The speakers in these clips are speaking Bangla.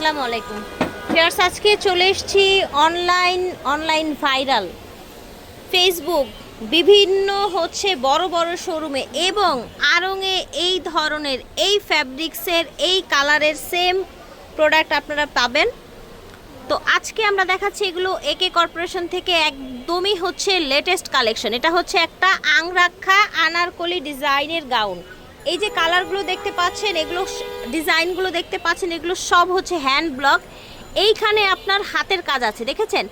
আসসালামু আলাইকুম। ফেয়ার্স আজকে চলে এসেছি অনলাইন অনলাইন ভাইরাল ফেসবুক বিভিন্ন হচ্ছে বড় বড় শোরুমে এবং আড়ংয়ে এই ধরনের, এই ফ্যাব্রিক্সের এই কালারের সেম প্রোডাক্ট আপনারা পাবেন। তো আজকে আমরা দেখাচ্ছি এগুলো একে কর্পোরেশন থেকে একদমই হচ্ছে লেটেস্ট কালেকশন এটা হচ্ছে একটা আংরাক্ষা আনারকলি ডিজাইনের গাউন এই যে কালারগুলো দেখতে পাচ্ছেন, এগুলো ডিজাইনগুলো দেখতে পাচ্ছেন, এগুলো সব হচ্ছে হ্যান্ড ব্লক। এইখানে আপনার হাতের কাজ আছে, দেখেছেন?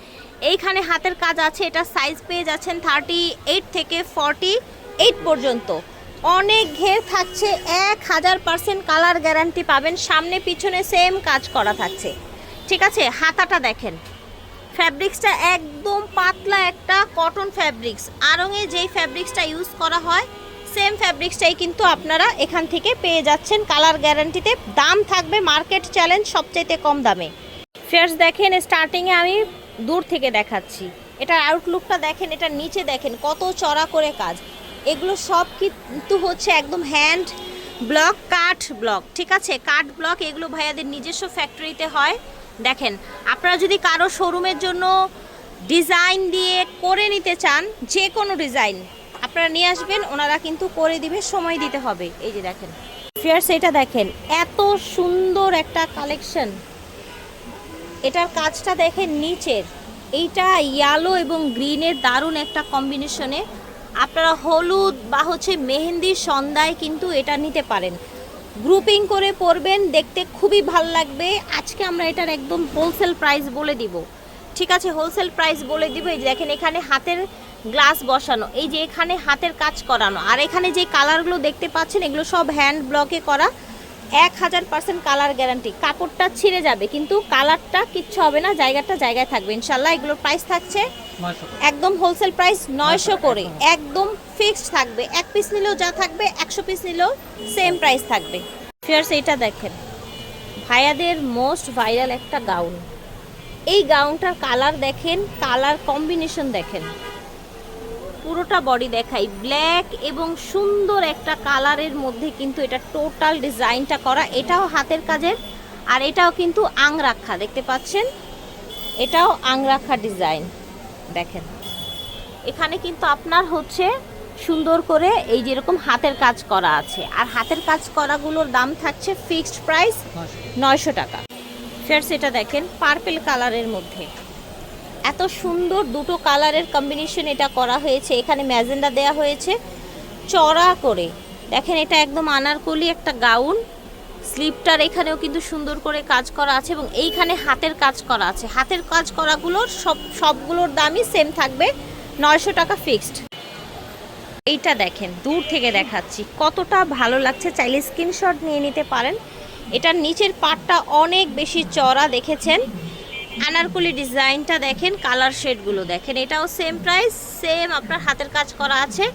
এইখানে হাতের কাজ আছে, এটা সাইজ পেয়ে যাচ্ছেন থার্টি এইট থেকে ফর্টি এইট পর্যন্ত। অনেক ঘের থাকছে, এক হাজার পার্সেন্ট কালার গ্যারান্টি পাবেন, সামনে পিছনে সেম কাজ করা থাকছে। ঠিক আছে? হাতাটা দেখেন। ফ্যাব্রিক্সটা একদম পাতলা একটা কটন ফ্যাব্রিক্স আরঙে যেই ফ্যাব্রিক্সটা ইউজ করা হয় সেম ফ্যাব্রিক্সটাই কিন্তু আপনারা এখান থেকে পেয়ে যাচ্ছেন। কালার গ্যারান্টিতে দাম থাকবে মার্কেট চ্যালেঞ্জ সবচাইতে কম দামে। ফেয়ার্স দেখেন, স্টার্টিংয়ে আমি দূর থেকে দেখাচ্ছি। এটা আউটলুকটা দেখেন এটা নিচে দেখেন, কত চড়া করে কাজ। এগুলো সব কিন্তু হচ্ছে একদম হ্যান্ড ব্লক কাঠ ব্লক ঠিক আছে? কাঠ ব্লক এগুলো ভাইয়াদের নিজস্ব ফ্যাক্টরিতে হয়। দেখেন, আপনারা যদি কারও শোরুমের জন্য ডিজাইন দিয়ে করে নিতে চান যে কোনো ডিজাইন আপনারা নিয়ে আসবেন, ওনারা কিন্তু করে দিবে, সময় দিতে হবে। এই যে দেখেন ফেয়ার্স এটা দেখেন, এত সুন্দর একটা কালেকশন। এটার কাজটা দেখেন নিচের, এইটা ইয়ালো এবং গ্রিনের দারুণ একটা কম্বিনেশনে আপনারা হলুদ বা হচ্ছে মেহেন্দির সন্ধ্যায় কিন্তু এটা নিতে পারেন। গ্রুপিং করে পরবেন, দেখতে খুবই ভালো লাগবে। আজকে আমরা এটার একদম হোলসেল প্রাইস বলে দিব। ঠিক আছে হোলসেল প্রাইস বলে দিব। এই দেখেন, এখানে হাতের গ্লাস বসানো এই যে এখানে হাতের কাজ করানো আর এখানে যে কালারগুলো দেখতে পাচ্ছেন এগুলো সব হ্যান্ড ব্লকে করা এক হাজার পার্সেন্ট কালার গ্যারান্টি কাপড়টা ছিঁড়ে যাবে কিন্তু কালারটা কিচ্ছু হবে না জায়গাটা জায়গায় থাকবে। ইনশাল্লাহ এগুলোর প্রাইস থাকছে একদম হোলসেল প্রাইস নয়শো করে একদম। ফিক্সড থাকবে। এক পিস নিলেও যা থাকবে একশো পিস নিলেও সেম প্রাইস থাকবে। ফিয়ার্স এইটা দেখেন ভাইয়াদের মোস্ট ভাইরাল একটা গাউন এই গাউনটার কালার দেখেন কালার কম্বিনেশন দেখেন। পুরোটা বডি দেখাই। ব্ল্যাক এবং সুন্দর একটা কালারের মধ্যে কিন্তু এটা টোটাল ডিজাইনটা করা। এটাও হাতের কাজের আর এটাও কিন্তু আংরাক্ষা দেখতে পাচ্ছেন? এটাও আংরাক্ষা ডিজাইন দেখেন। এখানে কিন্তু আপনার হচ্ছে সুন্দর করে এই যেরকম হাতের কাজ করা আছে। আর হাতের কাজ করাগুলোর দাম থাকছে ফিক্সড প্রাইস নয়শো। টাকা। ফেয়ার্স এটা দেখেন পার্পেল কালারের মধ্যে। এত সুন্দর দুটো কালারের কম্বিনেশন এটা করা হয়েছে। এখানে ম্যাজেন্ডা দেয়া হয়েছে। চড়া করে। দেখেন, এটা একদম আনারকলি একটা গাউন। স্লিপটার এখানেও কিন্তু সুন্দর করে কাজ করা আছে এবং এইখানে হাতের কাজ করা আছে। হাতের কাজ করাগুলোর সব, সবগুলোর দামই সেম থাকবে। নয়শো টাকা ফিক্সড এইটা দেখেন, দূর থেকে দেখাচ্ছি। কতটা ভালো লাগছে। চাইলে স্ক্রিনশট নিয়ে নিতে পারেন। এটার নিচের পাটটা অনেক বেশি চড়া দেখেছেন। আনারকলি ডিজাইনটা দেখেন, কালার শেডগুলো দেখেন। এটাও সেম প্রাইস সেম আপনার হাতের কাজ করা আছে।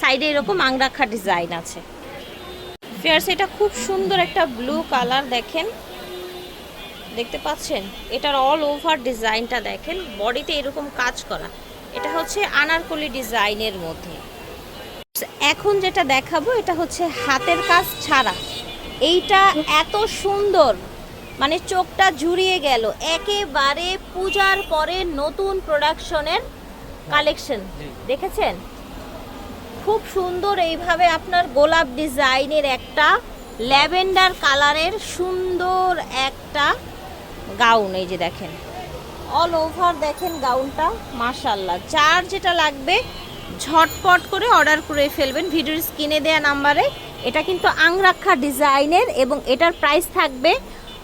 সাইডে এরকম আংরাখা ডিজাইন আছে। ফেয়ার্স এটা খুব সুন্দর একটা ব্লু কালার দেখেন। দেখতে পাচ্ছেন? এটার অল ওভার ডিজাইনটা দেখেন। বডিতে এরকম কাজ করা। এটা হচ্ছে আনারকলি ডিজাইনের মধ্যে। এখন যেটা দেখাবো, এটা হচ্ছে হাতের কাজ ছাড়া। এইটা এত সুন্দর! মানে চোখটা জুড়িয়ে গেল। একেবারে পূজার পরে নতুন প্রোডাকশনের কালেকশন দেখেছেন? খুব সুন্দর এইভাবে আপনার গোলাপ ডিজাইনের একটা ল্যাভেন্ডার কালারের সুন্দর একটা গাউন। এই যে দেখেন অল ওভার দেখেন গাউনটা মাশাল্লাহ যার যেটা লাগবে ঝটপট করে অর্ডার করে ফেলবেন। ভিডিওর স্ক্রিনে দেওয়া নাম্বারে এটা কিন্তু আংরাক্ষা ডিজাইনের এবং এটার প্রাইস থাকবে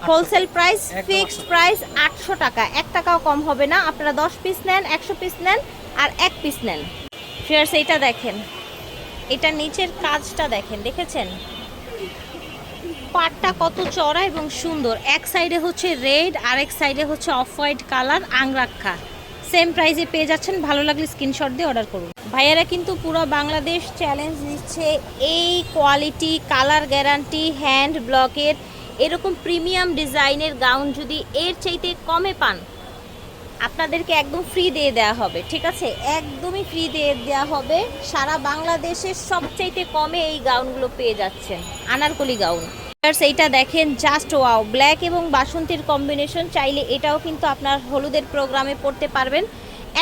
হোলসেল প্রাইস ফিক্সড প্রাইস আটশো টাকা। এক টাকাও কম হবে না। আপনারা দশ পিস নেন একশো পিস নেন আর এক পিস নেন। ফিয়ার্স এইটা দেখেন। এটা নিচের কাজটা দেখেন দেখেছেন? পাটটা কত চড়া এবং সুন্দর। এক সাইডে হচ্ছে রেড আর এক সাইডে হচ্ছে off white colour angrakha same প্রাইসে পেয়ে যাচ্ছেন। ভালো লাগলে স্ক্রিনশট দিয়ে অর্ডার করুন। ভাইয়ারা কিন্তু পুরো বাংলাদেশ চ্যালেঞ্জ দিচ্ছে এই কোয়ালিটি কালার গ্যারান্টি হ্যান্ড ব্লকের এরকম প্রিমিয়াম ডিজাইনের গাউন যদি এর চাইতে কমে পান, আপনাদেরকে একদম ফ্রি দিয়ে দেওয়া হবে, ঠিক আছে? একদমই ফ্রি দিয়ে দেওয়া হবে। সারা বাংলাদেশের সবচাইতে কমে এই গাউনগুলো পেয়ে যাচ্ছেন, আনারকলি গাউন। এইটা দেখেন জাস্ট ওয়াও ব্ল্যাক এবং বাসন্তীর কম্বিনেশন চাইলে এটাও কিন্তু আপনার হলুদের প্রোগ্রামে পড়তে পারবেন।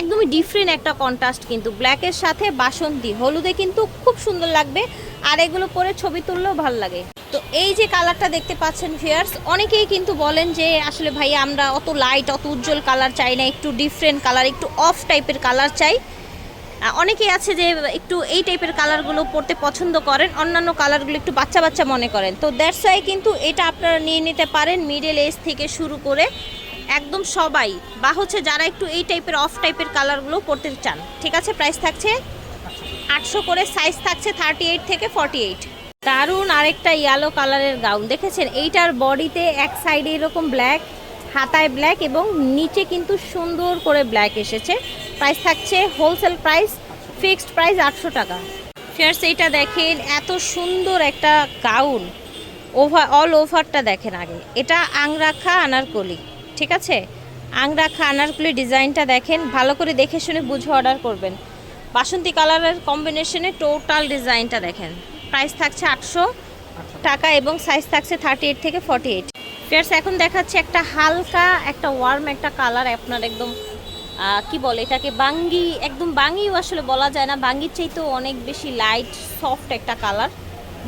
একদমই ডিফারেন্ট একটা কন্ট্রাস্ট কিন্তু ব্ল্যাকের সাথে বাসন্তী, হলুদে কিন্তু খুব সুন্দর লাগবে। আর এগুলো পরে ছবি তুললেও ভালো লাগে। তো এই যে কালারটা দেখতে পাচ্ছেন ফিয়ার্স অনেকেই কিন্তু বলেন যে আসলে ভাই আমরা অত লাইট অত উজ্জ্বল কালার চাই না, একটু ডিফারেন্ট কালার একটু অফ টাইপের কালার চাই। অনেকেই আছে যে একটু এই টাইপের কালারগুলো পরতে পছন্দ করেন, অন্যান্য কালারগুলো একটু বাচ্চা বাচ্চা মনে করেন। তো দ্যাটস ওয়াই কিন্তু এটা আপনারা নিয়ে নিতে পারেন মিডল এজ থেকে শুরু করে একদম সবাই, বা হচ্ছে যারা একটু এই টাইপের অফ টাইপের কালারগুলো পরতে চান। ঠিক আছে প্রাইস থাকছে আটশো করে সাইজ থাকছে থার্টি এইট থেকে ফর্টি এইট দারুণ আরেকটা ইয়েলো কালারের গাউন দেখেছেন? এইটার বডিতে এক সাইডে এরকম ব্ল্যাক হাতায় ব্ল্যাক এবং নিচে কিন্তু সুন্দর করে ব্ল্যাক এসেছে। প্রাইস থাকছে হোলসেল প্রাইস ফিক্সড প্রাইস আটশো টাকা। ফিয়ার্স এইটা দেখেন, এত সুন্দর একটা গাউন ওভার অল ওভারটা দেখেন আগে। এটা আংরাখা আনারকলি, ঠিক আছে? আংরাখা আনারকলি ডিজাইনটা দেখেন, ভালো করে দেখে শুনে বুঝে অর্ডার করবেন। বাসন্তী কালারের কম্বিনেশনে টোটাল ডিজাইনটা দেখেন। প্রাইস থাকছে আটশো টাকা এবং সাইজ থাকছে থার্টি এইট থেকে ফর্টি এইট ফিয়ার্স এখন দেখাচ্ছে একটা হালকা, একটা ওয়ার্ম একটা কালার আপনার একদম কি বলে এটাকে, বাঙ্গি, একদম বাঙ্গিও আসলে বলা যায় না। বাঙ্গির তো অনেক বেশি লাইট সফট একটা কালার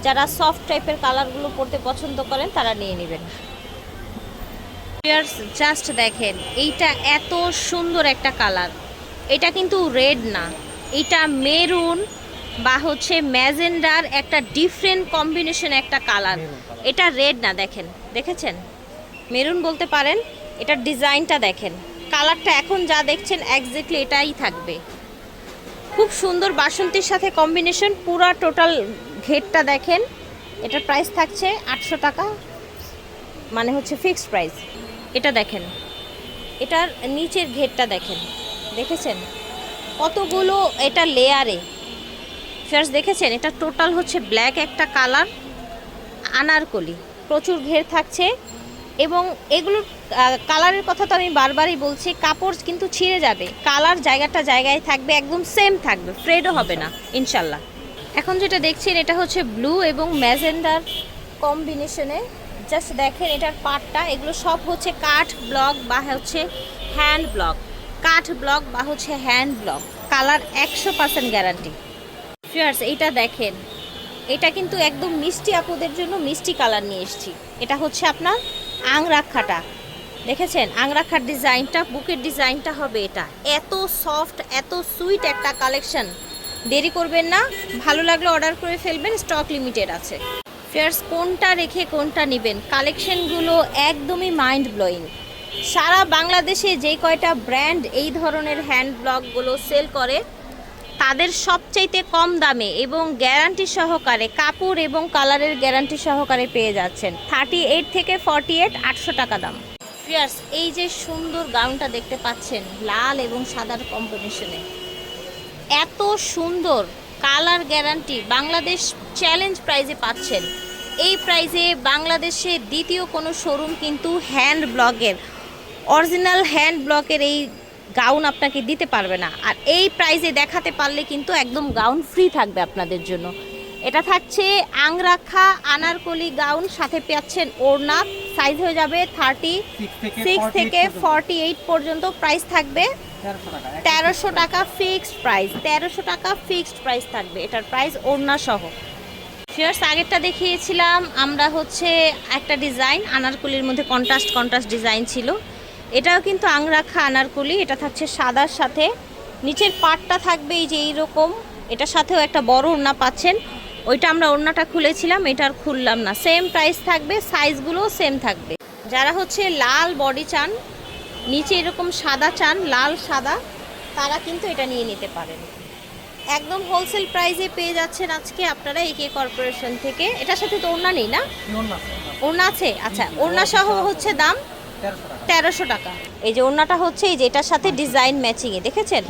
যারা সফট টাইপের কালারগুলো পরতে পছন্দ করেন, তারা নিয়ে নেবেন। জাস্ট দেখেন, এইটা এত সুন্দর একটা কালার এটা কিন্তু রেড না। এটা মেরুন বা হচ্ছে ম্যাজেন্ডার একটা ডিফারেন্ট কম্বিনেশন একটা কালার এটা রেড না দেখেন। দেখেছেন? মেরুন বলতে পারেন এটার ডিজাইনটা দেখেন। কালারটা এখন যা দেখছেন একজ্যাক্টলি এটাই থাকবে। খুব সুন্দর বাসন্তীর সাথে কম্বিনেশন পুরা টোটাল ঘেরটা দেখেন। এটার প্রাইস থাকছে আটশো টাকা মানে হচ্ছে ফিক্সড প্রাইস এটা দেখেন। এটার নিচের ঘেরটা দেখেন। দেখেছেন? কতগুলো এটা লেয়ারে? ফার্স্ট দেখেছেন, এটা টোটাল হচ্ছে ব্ল্যাক একটা কালার আনারকলি। প্রচুর ঘের থাকছে এবং এগুলোর কালারের কথা তো আমি বারবারই বলছি, কাপড় কিন্তু ছিঁড়ে যাবে। কালার জায়গাটা জায়গায় থাকবে, একদম সেম থাকবে ফ্রেডও হবে না, ইনশাল্লাহ। এখন যেটা দেখছেন, এটা হচ্ছে ব্লু এবং ম্যাজেন্ডার কম্বিনেশনে জাস্ট দেখেন, এটার পার্টটা এগুলো সব হচ্ছে কাঠ ব্লক বা হচ্ছে হ্যান্ড ব্লক কাঠ ব্লক বা হচ্ছে হ্যান্ড ব্লক, কালার একশো পার্সেন্ট গ্যারান্টি। ফিয়ার্স এইটা দেখেন, এটা কিন্তু একদম মিষ্টি আপুদের জন্য মিষ্টি কালার নিয়ে এসেছি। এটা হচ্ছে আপনার আংরাক্ষাটা দেখেছেন? আংরাখার ডিজাইনটা, বুকের ডিজাইনটা হবে এটা। এত সফট এত সুইট একটা কালেকশন দেরি করবেন না, ভালো লাগলে অর্ডার করে ফেলবেন স্টক লিমিটেড আছে। ফেয়ার্স কোনটা রেখে কোনটা নেবেন? কালেকশনগুলো একদমই মাইন্ড ব্লোয়িং সারা বাংলাদেশে যে কয়টা ব্র্যান্ড এই ধরনের হ্যান্ড ব্লগগুলো সেল করে, তাদের সবচাইতে কম দামে এবং গ্যারান্টি সহকারে, কাপড় এবং কালারের গ্যারান্টি সহকারে পেয়ে যাচ্ছেন। থার্টি এইট থেকে ফর্টি এইট, আটশো টাকা দাম। ফিয়ার্স এই যে সুন্দর গাউনটা দেখতে পাচ্ছেন, লাল এবং সাদার কম্বিনেশনে এত সুন্দর কালার গ্যারান্টি বাংলাদেশ চ্যালেঞ্জ প্রাইজে পাচ্ছেন। এই প্রাইজে বাংলাদেশে দ্বিতীয় কোনো শোরুম কিন্তু হ্যান্ড ব্লগের। অরিজিনাল হ্যান্ড ব্লকের এই গাউন আপনাকে দিতে পারবে না। আর এই প্রাইজে দেখাতে পারলে কিন্তু একদম গাউন ফ্রি থাকবে আপনাদের জন্য। এটা থাকছে আংরাখা আনারকলি গাউন সাথে পাচ্ছেন ওড়না। সাইজ হয়ে যাবে থার্টি সিক্স থেকে ফর্টি এইট পর্যন্ত। প্রাইস থাকবে। তেরোশো টাকা ফিক্সড প্রাইস তেরোশো টাকা ফিক্সড প্রাইস থাকবে। এটার প্রাইস ওড়না সহ। ফিয়ার্স আগেরটা দেখিয়েছিলাম। আমরা হচ্ছে একটা ডিজাইন আনারকুলির মধ্যে কন্ট্রাস্ট কন্ট্রাস্ট ডিজাইন ছিল। এটাও কিন্তু আংরাখা আনারকুলি এটা থাকছে সাদার সাথে। নিচের পাটটা থাকবে এই যে এইরকম এটার সাথেও একটা বড় ওড়না পাচ্ছেন। ওইটা আমরা ওড়নাটা খুলেছিলাম এটা আর খুললাম না। সেম প্রাইস থাকবে সাইজগুলোও সেম থাকবে। যারা হচ্ছে লাল বডি চান নিচে এরকম সাদা চান লাল সাদা তারা কিন্তু এটা নিয়ে নিতে পারেন। একদম হোলসেল প্রাইসে পেয়ে যাচ্ছেন আজকে আপনারা একে কর্পোরেশন থেকে। এটার সাথে তো ওড়না নেই না? ওড়না আছে। আচ্ছা ওড়না সহ হচ্ছে দাম? তেরোশো টাকা। এই যে ওড়নাটা হচ্ছে এই যে এটার সাথে ডিজাইন ম্যাচিং এ দেখেছেন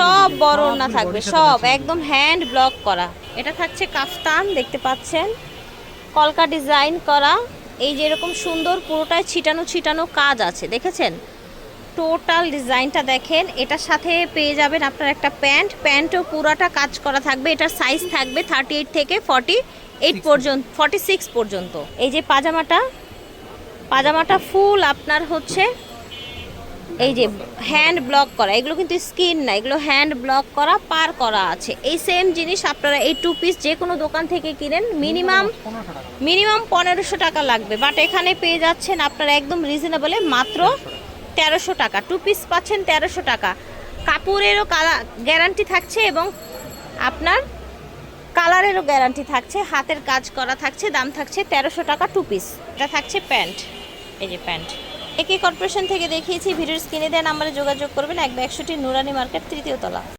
সব বড় ওড়না থাকবে সব একদম হ্যান্ড ব্লক করা। এটা থাকছে কাফতান দেখতে পাচ্ছেন? কলকা ডিজাইন করা। এই যে এরকম সুন্দর পুরোটায় ছিটানো ছিটানো কাজ আছে দেখেছেন? টোটাল ডিজাইনটা দেখেন। এটার সাথে পেয়ে যাবেন আপনার একটা প্যান্ট। প্যান্টও পুরাটা কাজ করা থাকবে। এটার সাইজ থাকবে থার্টি এইট থেকে ফর্টি এইট পর্যন্ত ফর্টি সিক্স পর্যন্ত। এই যে পাজামাটা পাজামাটা ফুল, আপনার হচ্ছে এই যে হ্যান্ড ব্লক করা। এগুলো কিন্তু স্কিন না, এগুলো হ্যান্ড ব্লক করা, পার করা আছে। এই সেম জিনিস আপনারা এই টু পিস যে কোনো দোকান থেকে কিনেন মিনিমাম মিনিমাম পনেরোশো টাকা লাগবে। বাট এখানে পেয়ে যাচ্ছেন আপনারা একদম রিজনেবলে মাত্র তেরোশো টাকা। টু পিস পাচ্ছেন তেরোশো টাকা। কাপড়েরও কালা গ্যারান্টি থাকছে এবং আপনার কালারেরও গ্যারান্টি থাকছে। হাতের কাজ করা থাকছে, দাম থাকছে তেরোশো টাকা টু পিস এটা থাকছে প্যান্ট। এই যে প্যান্ট। একে কর্পোরেশন থেকে দেখিয়েছি ভিডিওর স্ক্রিনে দেওয়া নাম্বারে যোগাযোগ করবেন। এক একশোটি নুরানি মার্কেট, তৃতীয় তলা।